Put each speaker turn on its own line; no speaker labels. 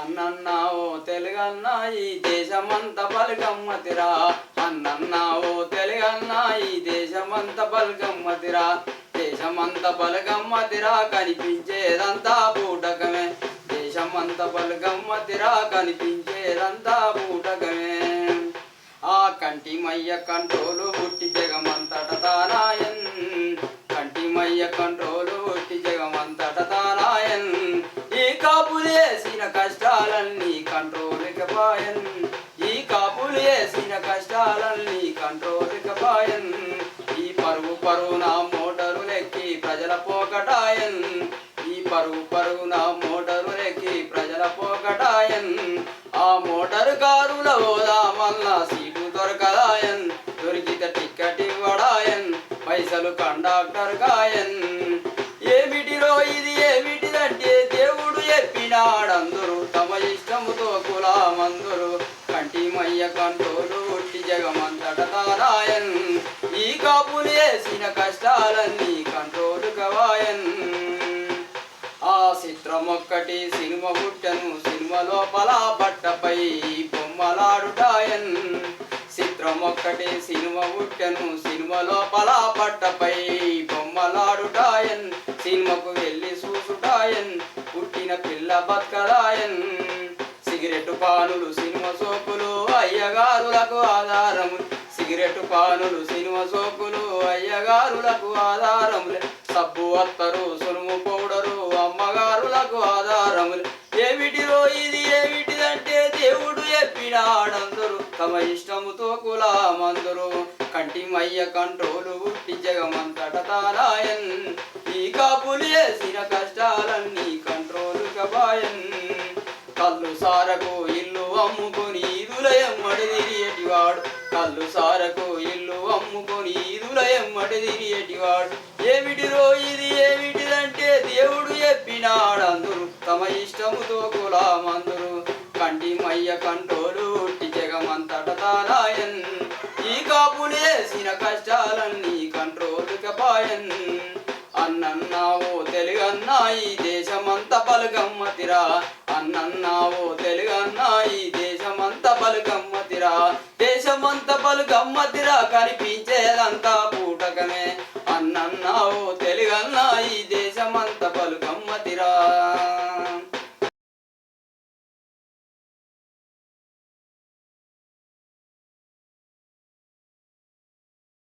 అన్నన్నావో తెలుగన్నా ఈ దేశమంత బలగమ్మతిరా అన్నన్నావో తెలుగన్నా ఈ దేశమంత బలగమ్మతిరా దేశమంత బలగమ్మతిరా కనిపించేదంతా బూటకమే. దేశమంత బలగమ్మతిరా కనిపించేదంతా బూటకమే. ఆ కంటి మయ్య కంట్రోలు పుట్టి జగమంతట తానాయన్ కంటి మయ్య కంట్రోలు పుట్టి జగమంతట తానాయన్ ఈ కాపులేసిన కష్ట చేసిన కష్టాలన్నీ కంట్రోలికపాయన్ ఈ పరుగు పరువు నా మోటారు లెక్కి ప్రజల పోకటాయన్. ఈ పరుగు పరుగు నా మోటారు లెక్కి ప్రజల పోకటాయన్. ఆ మోటారు కారుల పోదామల్ల సీటు దొరకదాయన్. దొరికితే టిక్కెట్ ఇవ్వడాయన్ పైసలు కండక్టర్ గాయన్ ఏమిటిరో ఇది ఏమిటిదంటే దేవుడు చెప్పినాడందరూ తమ ఇష్టముతో కులామందరూ. కంట్రోలు ఉట్టి జగమంతట తారాయన్ ఈ కాపులు వేసిన కష్టాలన్నీ కంట్రోలు కవాయన్. ఆ చిత్రం ఒక్కటి సినిమా పుట్టను సినిమా లోపల బట్టపై బొమ్మలాడుటాయన్. చిత్రం ఒక్కటి సినిమా పుట్టను సినిమా లోపల బట్టపై బొమ్మలాడుటాయన్. సినిమాకు వెళ్ళి చూసుటాయన్ పుట్టిన పిల్ల బతకదాయన్ సిగరెట్ పానులు సినిమా సోపులు అయ్యగారులకు ఆధారము సిగరెట్ పానులు సినిమా సోకులు అయ్యగారులకు ఆధారములే. సబ్బు అత్తరు సునుము పౌడరు అమ్మగారులకు ఆధారములే. ఏమిటిరో ఇది ఏమిటిదంటే దేవుడు చెప్పినాడందరూ. తమ ఇష్టముతో కులామందరు. కంటి మయ్య కంట్రోలు ఉట్టి జగమంతట తారాయన్. ఈ కాపులు వేసిన కష్టాలన్నీ కంట్రోలు కబాయన్ కళ్ళు సారకు ఇల్లు అమ్ముకొని ఈదుల ఎమ్మడి తిరిగేటివాడు. కళ్ళు సారకు ఇల్లు అమ్ముకొని ఈదుల ఎమ్మడి తిరిగేటివాడు. ఏమిటిరో ఇది ఏమిటిదంటే దేవుడు చెప్పినాడు తమ ఇష్టముతో కులామందరూ కంటి మయ్య కంటోలు జగమంతట తానాయన్ ఈ కాపులేసిన కష్టాలన్నీ కంట్రోలు కపాయన్ అన్నన్నావో తెలుగన్నా ఈ దేశమంత బలగమ్మతిరా అన్నన్నావో తెలుగు చేపలు గమ్మద్దిరా కనిపించేదంతా పూటకమే. అన్నన్నావు తెలుగన్నా ఈ దేశమంత పలు గమ్మతిరా